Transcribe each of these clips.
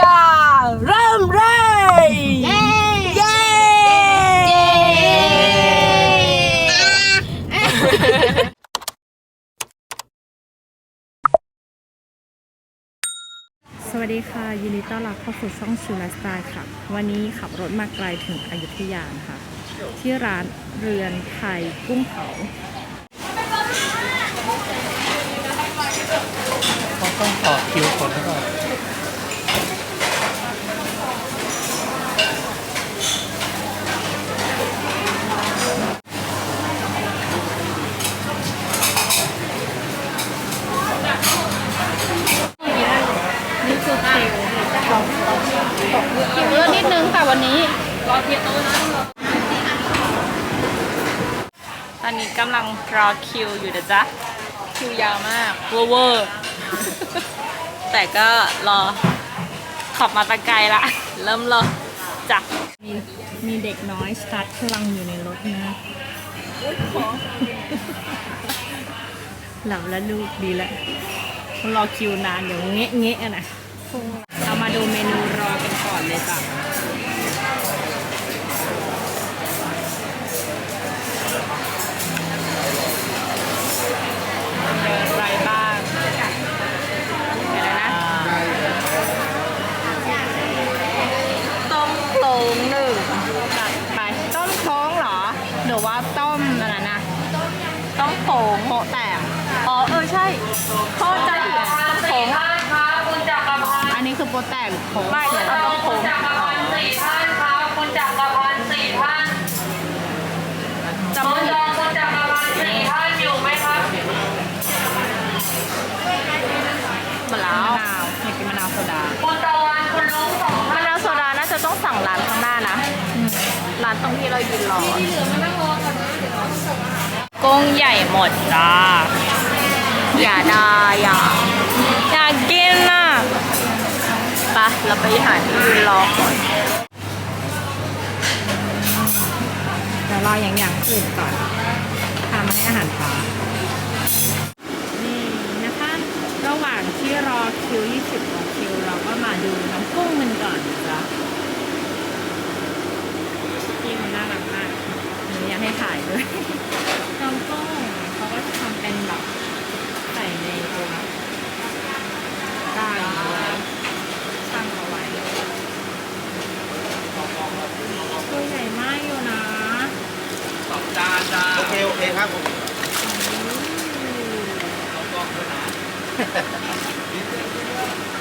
ยาเริ่มเลยเย้เย้สวัสดีค่ะ ยินดีต้อนรับเข้าสู่ช่องชูไลฟ์สไตล์ค่ะ วันนี้ขับรถมาไกลถึงอยุธยานะคะที่ร้านเรือนไทยกุ้งเผาต้องต้องต่อคิวคนแล้วก็ นี่คือคิวคิวเยอะนิดนึงค่ะวันนี้ รอเทียโต้นะตอนนี้กำลัง รอคิวอยู่นะจ๊ะ คิวยาวมากเวอร์เวอร์แต่ก็รอขับมาตะไกลละ เริ่มรอจ้ะมีมีเด็กน้อยชาร์จพลังอยู่ในรถนะหลับแล้วลูกดีแล้วรอคิวนานเดี๋ยวเงะเงะๆอะนะเรามาดูเมนูรอกันก่อนเลยจ้ะ อ๋อเออใช่โทษใจผิดโขงอันนี้คือโปรแตกหรือโขงไม่เดี๋ยวเราต้องโขงจักรพันธ์สี่ท่านครับคุณจักรพันธ์สี่ท่านจำคุไม่ณผิรดองคุณจักรพันธ์สี่ท่านอยู่ไหมครับมะนาวอยากกินมะนาวโซดาคุณตะวันคุณลุงสองมะท่านนาวโซดาน่าจะต้องสั่งร้านข้างหน้านะ ร้านตรงที่เรายืนรอกุ้งใหญ่หมดจ้า อย่าได้อย่าอยากกินน่ะไปะเราไปหาที่ยืนรอก่อนเดี๋ยวรออย่างอย่างอื่นก่อนทำให้อาหารปลานี่นะคะ ระหว่างที่รอคิว 20กว่าคิว เราก็มาดูน้ำกุ้งมันก่อนนะจ๊ะพี่มันน่ารักมากหนูอยากให้ถ่ายด้วย น้ำกุ้งเขาก็จะทำเป็นแบบใส่ในตัวก้างเอาไว้ช่างเอาไว้ตัวใหญ่มากอยู่นะ โอเค โอเคครับผมน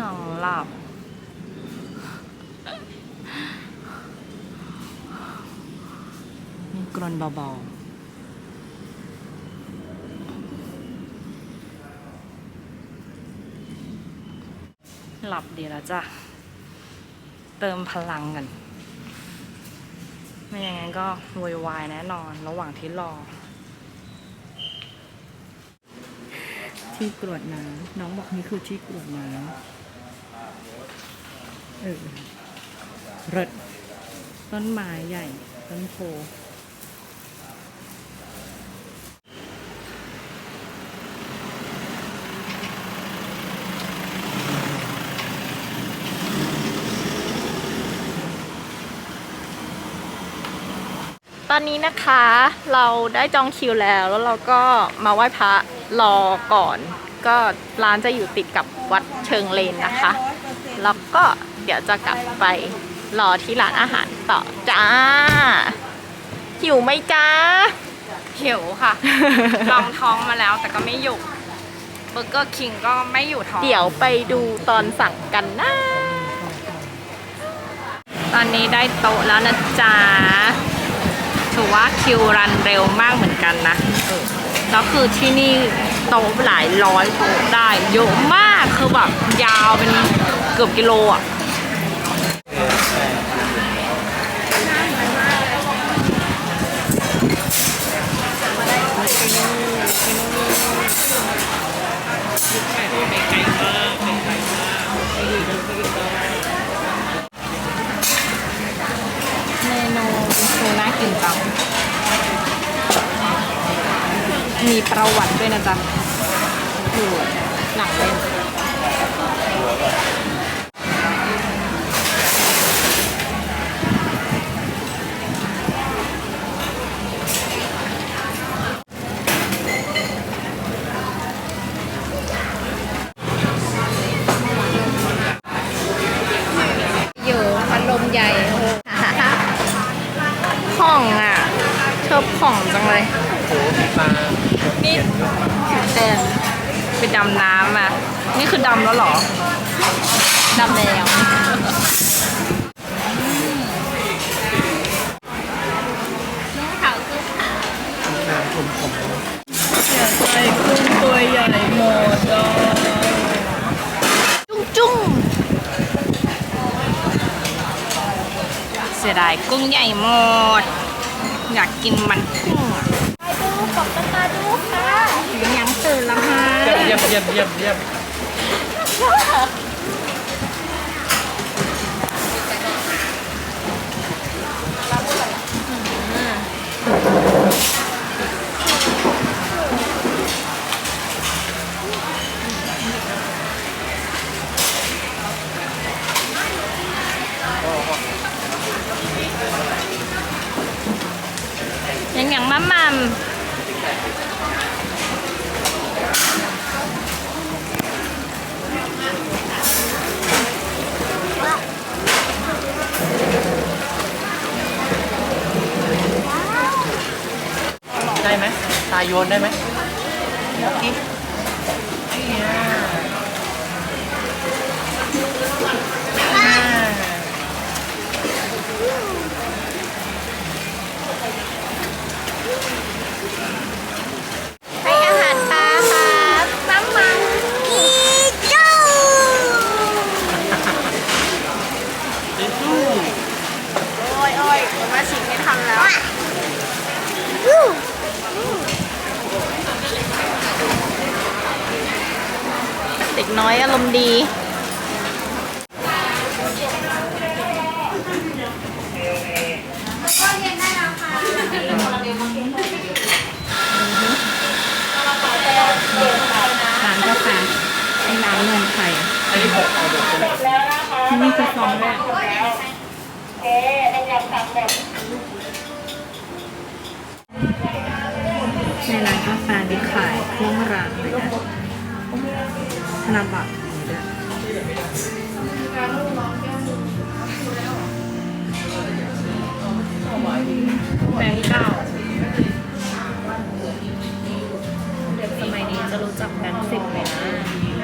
นอนหลับ มีกรนเบาๆหลับดีแล้วจ้ะ เติมพลังกันไม่อย่างนั้นก็โวยวายแน่นอนระหว่างที่รอ ที่กรวดน้ำน้องบอกนี่คือที่กรวดน้ำ เออริดต้นไม้ใหญ่ ต้นโพตอนนี้นะคะเราได้จองคิวแล้วแล้วเราก็มาไหว้พระรอก่อน ก็ร้านจะอยู่ติดกับวัดเชิงเลนนะคะ แล้วก็ เดี๋ยวจะกลับไปรอที่ร้านอาหารต่อจ้า หิวไหมจ้า หิวค่ะ ลองท้องมาแล้วแต่ก็ไม่อยู่เบอร์เกอร์คิงก็ไม่อยู่ท้อง เดี๋ยวไปดูตอนสั่งกันนะ ตอนนี้ได้โต๊ะแล้วนะจ๊ะถือว่าคิวรันเร็วมากเหมือนกันนะเออแล้วคือที่นี่โต๊ะหลายร้อยโต๊ะได้เยอะมากคือแบบยาวเป็นเกือบกิโลอะำแล้วเหรอดำแล้วน้ำผมผมตัวใหญ่หมดจุ้งจุ้งเสียดายกุ้งใหญ่หมด อยากกินมันกุ้งอะไปดูกบกันมาดูค่ะยังตื่นแล้วฮะ เยี่ยมเยี่ยมเยี่ยมเยี่ยม ยังยัง นได้ไหมนี่นี่อะ ให้อาหารปลาครับน้ำมันอีจู้ ติ๊ตู้ โอ้ยโอ้ยมาชิมไม่ทันแล้ว เด็กน้อยอารมณ์ดี ร้านกาแฟไอ้ น้ำเมืองไทยอันนี้หกเอาหมดเลยนี่คือซองแรกในร้านกาแฟนี่ขายเครื่องรางเลยนะธนบัตรนี้ด้วยแบงค์เก้าเด็กสมัยนี้จะรู้จักแบงค์สิบไหมนะ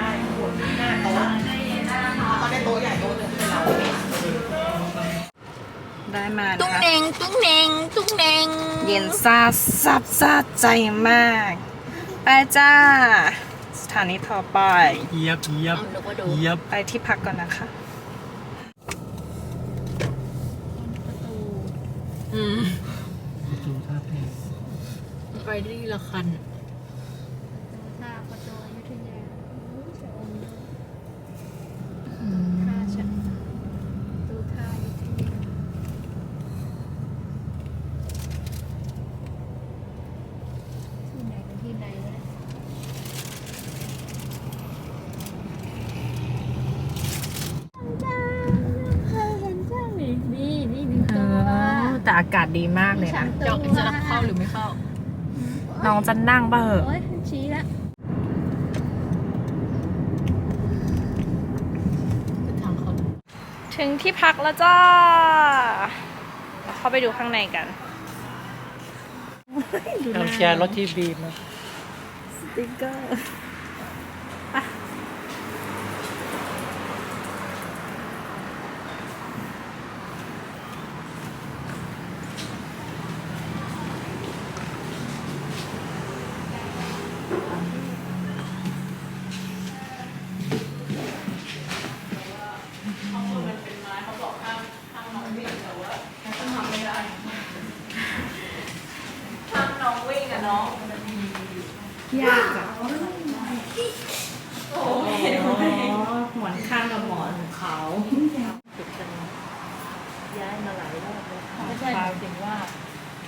ได้มาตุ้นะงคะ เนงตุ้งเนงตุ้งเนงเย็นซาซับซาใจมาก ไปจ้า สถานีต่อไป เยียบเยียบนึกว่าดูเยียบไปที่พักก่อนนะคะ อืมดูท่าเพลงไปดีละคันแต่ อากาศดีมากเลยนะจองจะรับเข้าหรือไม่เข้า น้องจะนั่งเบอร์โอ้ยชี้แล้วทางเขาถึงที่พักแล้วจ้าเราเข้าไปดูข้างในกัน เราแชร์รถที่บีมนะติ๊กเกอร์ ยากอะโอ้หมอนข้างกับหมอนของเขาย้ายมาหลายรอบแล้วหมายถึงว่า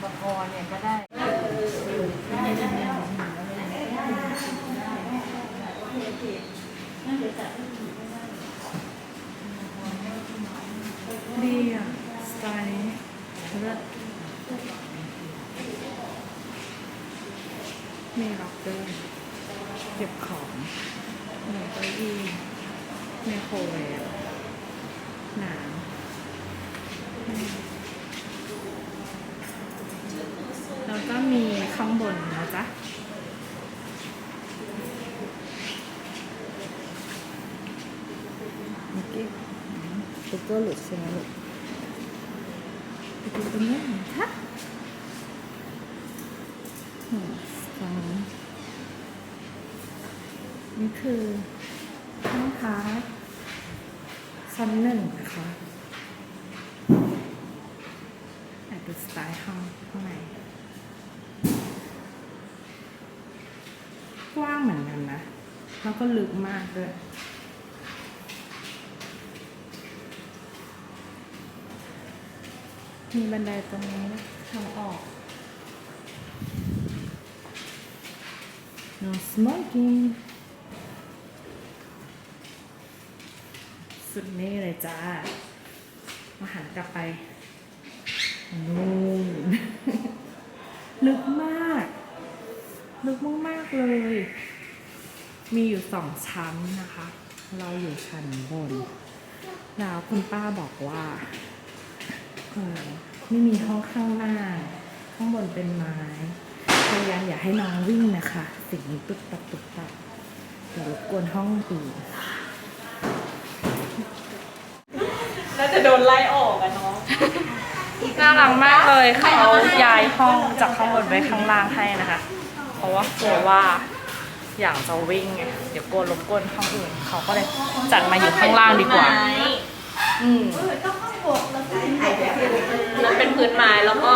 บกรเนี่ยก็ได้ดีอะ สไตล์นี้เลิศ มีล็อกเกอร์เก็บของมีเก้าอี้ไมโครเวฟหนามแล้วก็มีข้างบนนะจ๊ะเมื่อกี้ตุ๊กเกอร์หลุดใช่ไหมลูกไปดูตรงนี้หน่อยค่ะหนึ่งสอง นี่คือห้องพักชั้นหนึ่งนะคะแต่ดูสไตล์ห้องข้างในกว้างเหมือนกันนะ แล้วก็ลึกมากด้วยมีบันไดตรงนี้ทางออก no smoking สุดนี่เลยจ้า มาหันกลับไปนู่นลึกมาก ลึกมากๆเลย มีอยู่สองชั้นนะคะ เราอยู่ชั้นบน แล้วคุณป้าบอกว่าไม่มีห้องข้างล่างข้างบนเป็นไม้พยายามอย่าให้น้องวิ่งนะคะ สิ่งนี้ตุ๊บตับตุ๊บตับเดี๋ยวรบกวนห้องอื่น น่าจะโดนไล่ออกอะน้องน่ารักมากเลยเขาย้ายห้องจากข้างบนไปข้างล่างให้นะคะ เพราะว่ากลัวว่าอยากจะวิ่งไงเดี๋ยวกลัวรบกวนห้องอื่นเขาก็เลยจัดมาอยู่ข้างล่างดีกว่า อืมมันเป็นพื้นไม้แล้วก็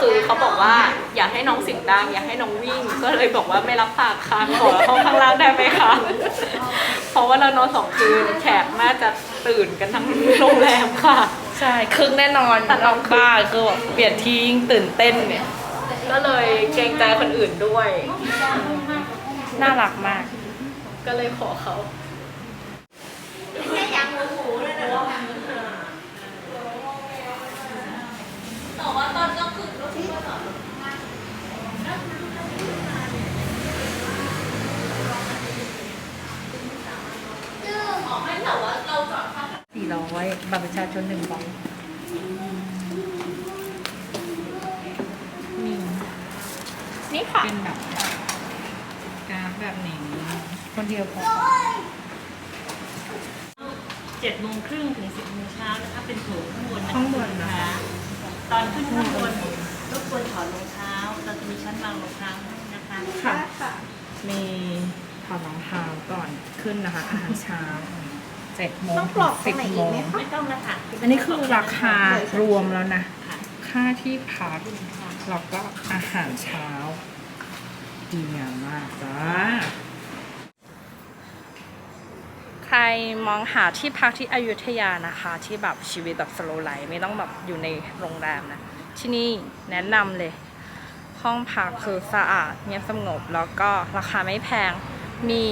คือเขาบอกว่าอยากให้น้องเสียงดังอยากให้น้องวิ่ง ก็เลยบอกว่าไม่รับฝากค้างขอห้องข้างล่างได้ไหมคะเพราะว่าเรานอนสองคืนแขกน่าจะตื่นกันทั้งโรงแรมค่ะ ใช่คึกแน่นอนน้องบ้าคือแบบเปลี่ยนที่ยิ่งตื่นเต้นเนี่ย ก็เลยเกรงใจคนอื่นด้วย น่ารักมาก ก็เลยขอเขา สี่ร้อยบัตรประชาชนหนึ่งใบนี่ค่ะ เป็นแบบการดแบบนี้คนเดียวพอเจ็ดโมงครึ่งถึงสิบโมงเช้านะคะเป็นโถงข้างบนนะข้างบนนะคะ ตอนขึ้นข้างบนรบกวนถอดรองเท้าเราจะมีชั้นวางรองเท้าให้นะคะค่ะมีถอดรองเท้าก่อนขึ้นนะคะอาหารเช้าเจ็ดโมงถึงสิบโมงไม่ต้องนะคะอันนี้คือราคารวมแล้วนะค่าที่พักแล้วก็อาหารเช้า ดีงามมากจ้า ใครมองหาที่พักที่อยุธยานะคะ ที่แบบชีวิตแบบสโลไลฟ์ไม่ต้องแบบอยู่ในโรงแรมนะ ที่นี่แนะนำเลย ห้องพักคือสะอาดเงียบสงบ แล้วก็ราคาไม่แพงมี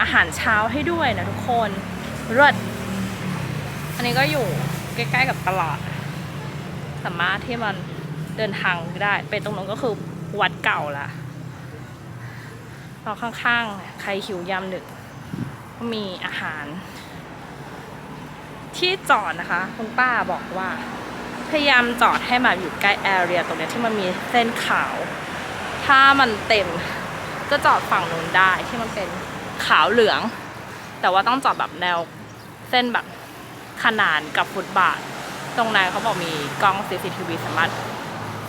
อาหารเช้าให้ด้วยนะทุกคนเลิศอันนี้ก็อยู่ใกล้ๆกับตลาด สามารถที่มันเดินทางได้ไปตรงนั้นก็คือวัดเก่าละแล้วข้างๆ ใครหิวยามดึก ก็มีอาหาร ที่จอดนะคะ คุณป้าบอกว่า พยายามจอดให้มาอยู่ใกล้แอเรียตรงนี้ที่มันมีเส้นขาว ถ้ามันเต็มก็จอดฝั่งนู้นได้ที่มันเป็นขาวเหลือง แต่ว่าต้องจอดแบบแนวเส้นแบบขนานกับฟุตบาท ตรงนั้นเขาบอกมีกล้อง CCTV สามารถ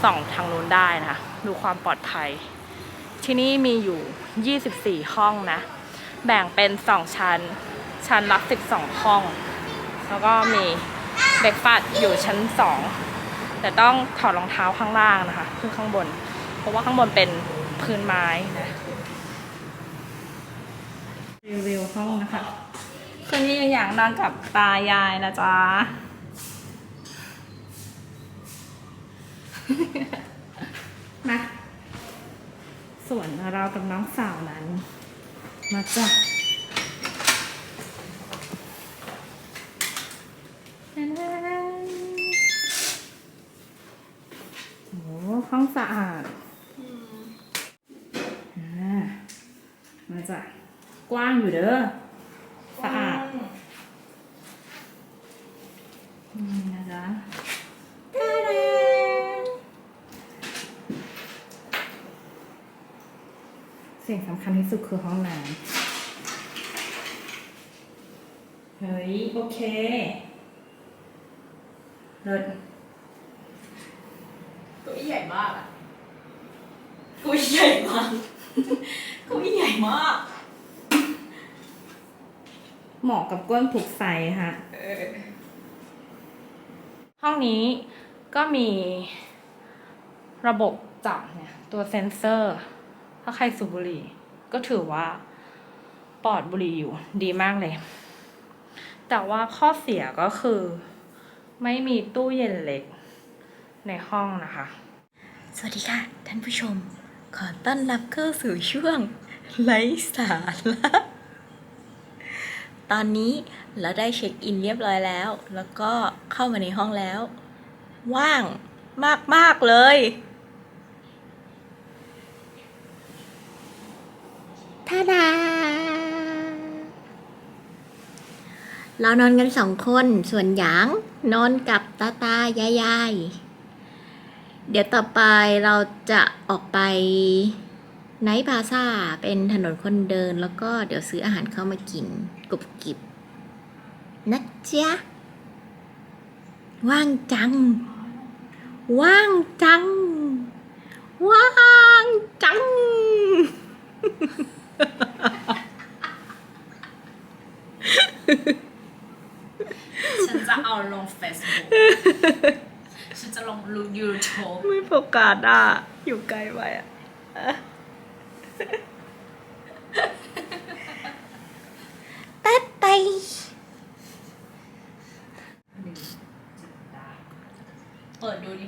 ส่องทางนู้นได้นะคะดูความปลอดภัย ที่นี่มีอยู่ 24 ห้องนะ แบ่งเป็น 2 ชั้น ชั้นละ 12 ห้อง แล้วก็มีเบรกฟาสต์อยู่ชั้น 2 แต่ต้องถอดรองเท้าข้างล่างนะคะขึ้นข้างบน เพราะว่าข้างบนเป็นพื้นไม้นะรีวิวห้องนะคะคืนนี้อยากนอนกับตายายนะจ๊ะมาส่วนเรากับน้องสาวนั้น มาจ้ะโอ้ห้องสะอาดอ่ามาจ้ะกว้างอยู่เด้อ สะอาดนี่นะจ๊ะตาดา สิ่งสำคัญที่สุดคือห้องน้ำเฮ้ย โอเคเลิศตัวใหญ่มากอะตัวใหญ่มากตัวใหญ่มาก เหมาะกับก้นถูกไซส์ฮะห้องนี้ก็มีระบบจับเนี่ย ตัวเซ็นเซอร์ ถ้าใครสูบบุหรี่ ก็ถือว่าปลอดบุหรี่อยู่ดีมากเลย แต่ว่าข้อเสียก็คือ ไม่มีตู้เย็นเล็กในห้องนะคะ สวัสดีค่ะ ท่านผู้ชม ขอต้อนรับเข้าสู่ช่วงไร้สาระตอนนี้เราได้เช็คอินเรียบร้อยแล้ว แล้วก็เข้ามาในห้องแล้ว ว่างมาก ๆ เลย ท่าดา เรานอนกันสองคน ส่วนหยาง นอนกับตาตายายายเดี๋ยวต่อไปเราจะออกไปไนท์พาซาเป็นถนนคนเดินแล้วก็เดี๋ยวซื้ออาหารเข้ามากินกรุบกริบนะจ๊ะว่างจัง ว่างจัง ว่างจัง ฉันจะเอาลงเฟซบุ๊กฉันจะลงรูยูทูบไม่โฟกัสอะ อยู่ไกลไปอะตัดไป เปิดดูดิ